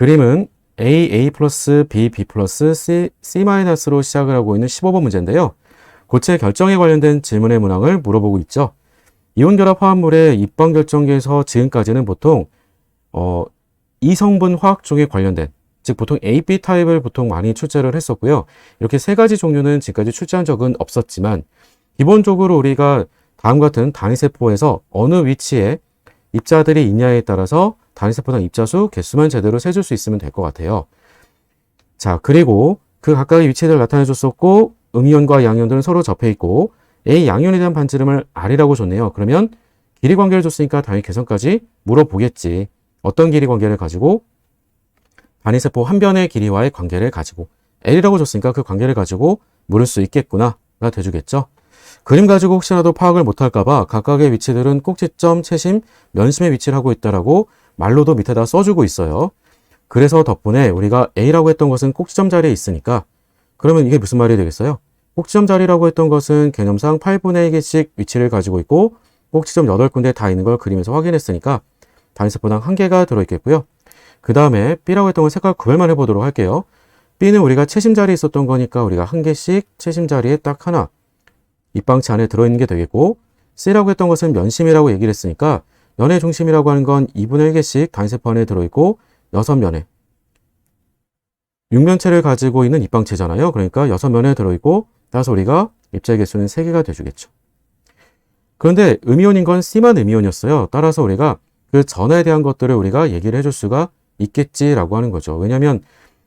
그림은 A, A 플러스 B, B 플러스 C, C 마이너스로 시작을 하고 있는 15번 문제인데요. 고체 결정에 관련된 질문의 문항을 물어보고 있죠. 이온 결합 화합물의 입방 결정기에서 지금까지는 보통 어, 이성분 화학 종에 관련된 즉 보통 AB 타입을 보통 많이 출제를 했었고요. 이렇게 세 가지 종류는 지금까지 출제한 적은 없었지만 기본적으로 우리가 다음 같은 단위세포에서 어느 위치에 입자들이 있냐에 따라서 단위세포당 입자수 개수만 제대로 세줄 수 있으면 될 것 같아요. 자, 그리고 그 각각의 위치를 나타내 줬었고 음이온과 양이온들은 서로 접해 있고 A 양이온에 대한 반지름을 R이라고 줬네요. 그러면 길이 관계를 줬으니까 당연히 개선까지 물어보겠지. 어떤 길이 관계를 가지고 단위세포 한 변의 길이와의 관계를 가지고 L이라고 줬으니까 그 관계를 가지고 물을 수 있겠구나가 돼주겠죠. 그림 가지고 혹시라도 파악을 못할까봐 각각의 위치들은 꼭지점, 채심, 면심의 위치를 하고 있다라고 말로도 밑에다 써주고 있어요. 그래서 덕분에 우리가 A라고 했던 것은 꼭지점 자리에 있으니까 그러면 이게 무슨 말이 되겠어요? 꼭지점 자리라고 했던 것은 개념상 8분의 1개씩 위치를 가지고 있고 꼭지점 8군데 다 있는 걸 그림에서 확인했으니까 단위세포당 한 개가 들어있겠고요. 그 다음에 B라고 했던 걸 색깔 구별만 해보도록 할게요. B는 우리가 채심 자리에 있었던 거니까 우리가 한 개씩 채심 자리에 딱 하나 입방치 안에 들어있는 게 되겠고 C라고 했던 것은 면심이라고 얘기를 했으니까 면의 중심이라고 하는 건 2분의 1개씩 단세포 안에 들어있고 6면에 6면체를 가지고 있는 입방체잖아요. 그러니까 6면에 들어있고 따라서 우리가 입자의 개수는 3개가 돼주겠죠. 그런데 음이온인 건 C만 음이온이었어요. 따라서 우리가 그 전에 대한 것들을 우리가 얘기를 해줄 수가 있겠지라고 하는 거죠. 왜냐하면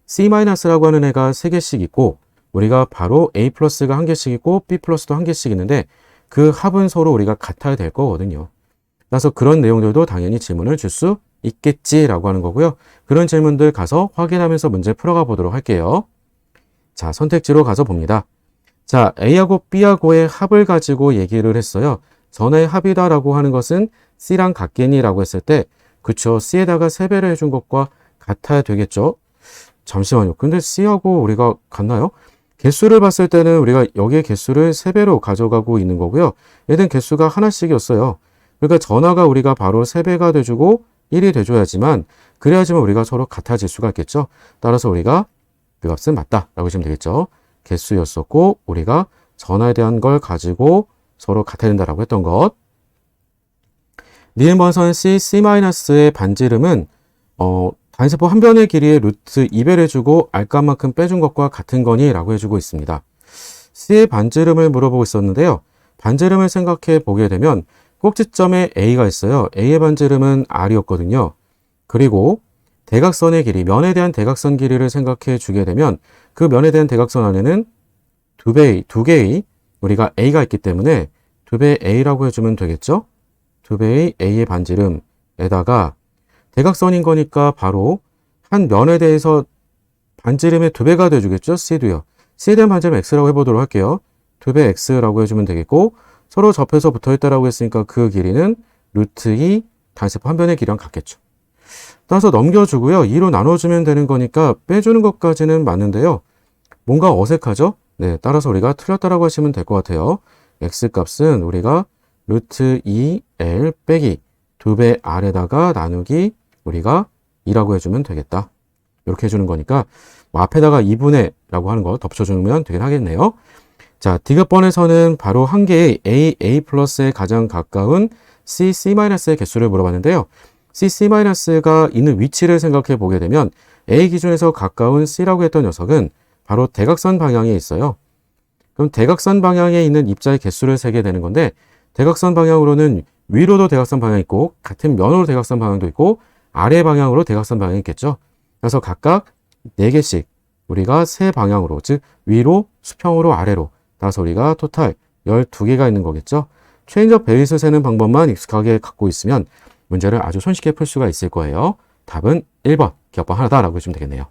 C-라고 하는 애가 3개씩 있고 우리가 바로 A 플러스가 한 개씩 있고 B 플러스도 한 개씩 있는데 그 합은 서로 우리가 같아야 될 거거든요. 그래서 그런 내용들도 당연히 질문을 줄 수 있겠지라고 하는 거고요. 그런 질문들 가서 확인하면서 문제 풀어가 보도록 할게요. 자, 선택지로 가서 봅니다. 자, A하고 B하고의 합을 가지고 얘기를 했어요. 전의 합이다라고 하는 것은 C랑 같겠니라고 했을 때 그쵸, C에다가 3배를 해준 것과 같아야 되겠죠? 잠시만요. 근데 C하고 우리가 같나요? 개수를 봤을 때는 우리가 여기에 개수를 3배로 가져가고 있는 거고요. 얘는 개수가 하나씩이었어요. 그러니까 전화가 우리가 바로 3배가 돼주고 1이 돼줘야지만 그래야지만 우리가 서로 같아질 수가 있겠죠. 따라서 우리가 그 값은 맞다라고 하시면 되겠죠. 개수였었고 우리가 전화에 대한 걸 가지고 서로 같아야 된다라고 했던 것. 니은 번선 C, C-의 반지름은 어, 단세포 한 변의 길이의 루트 2배를 해주고 알값만큼 빼준 것과 같은 거니? 라고 해주고 있습니다. C의 반지름을 물어보고 있었는데요. 반지름을 생각해 보게 되면 꼭지점에 A가 있어요. A의 반지름은 R이었거든요. 그리고 대각선의 길이, 면에 대한 대각선 길이를 생각해 주게 되면 그 면에 대한 대각선 안에는 두 배의, 두 개의 우리가 A가 있기 때문에 두 배의 A라고 해주면 되겠죠? 두 배의 A의 반지름에다가 대각선인 거니까 바로 한 면에 대해서 반지름의 두 배가 돼주겠죠? C도요. C에 대한 반지름 X라고 해보도록 할게요. 두 배 X라고 해주면 되겠고 서로 접해서 붙어 있다라고 했으니까 그 길이는 루트 2 단세포 한 변의 길이랑 같겠죠. 따라서 넘겨주고요. 2로 나눠주면 되는 거니까 빼주는 것까지는 맞는데요. 뭔가 어색하죠? 네, 따라서 우리가 틀렸다라고 하시면 될 것 같아요. X 값은 우리가 루트 2L 빼기 2배 R에다가 나누기 우리가 2라고 해주면 되겠다. 이렇게 해주는 거니까 뭐 앞에다가 2분의 라고 하는 거 덮쳐주면 되긴 하겠네요. 자, 디귿번에서는 바로 한 개의 A, A 플러스에 가장 가까운 C, C-의 개수를 물어봤는데요. C, C-가 있는 위치를 생각해 보게 되면 A 기준에서 가까운 C라고 했던 녀석은 바로 대각선 방향에 있어요. 그럼 대각선 방향에 있는 입자의 개수를 세게 되는 건데 대각선 방향으로는 위로도 대각선 방향이 있고 같은 면으로 대각선 방향도 있고 아래 방향으로 대각선 방향이 있겠죠. 그래서 각각 4개씩 우리가 세 방향으로 즉 위로 수평으로 아래로 따라서 우리가 토탈 12개가 있는 거겠죠. 체인저 베이스 세는 방법만 익숙하게 갖고 있으면 문제를 아주 손쉽게 풀 수가 있을 거예요. 답은 1번 기억법 하나다라고 해주면 되겠네요.